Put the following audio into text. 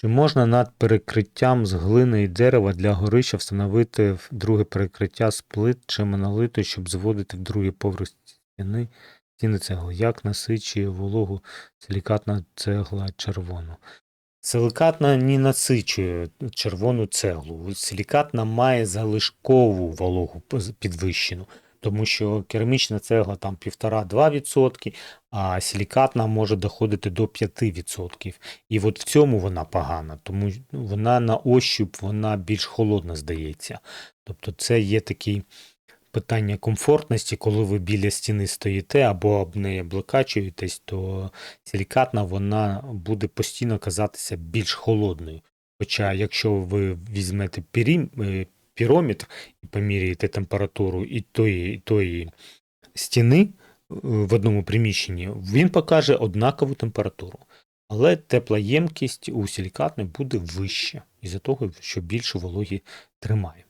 Чи можна над перекриттям з глини і дерева для горища встановити друге перекриття з плит чи монолиту, щоб зводити в другий поверх стіни стіни цегли? Як насичує вологу силікатна цегла червону? Силікатна не насичує червону цеглу. Силікатна має залишкову вологу підвищену, тому що керамічна цегла там 1,5-2%, а силікатна може доходити до 5%. І от в цьому вона погана, тому ну, вона на ощуп вона більш холодна здається. Тобто це є такі питання комфортності, коли ви біля стіни стоїте або об неї облокачуєтесь, то силікатна вона буде постійно казатися більш холодною. Хоча, якщо ви візьмете е, пірометр і поміряєте температуру і тої, і тої стіни е, в одному приміщенні, він покаже однакову температуру. Але теплоємкість у силікатної буде вища, із-за того, що більше вологі тримає.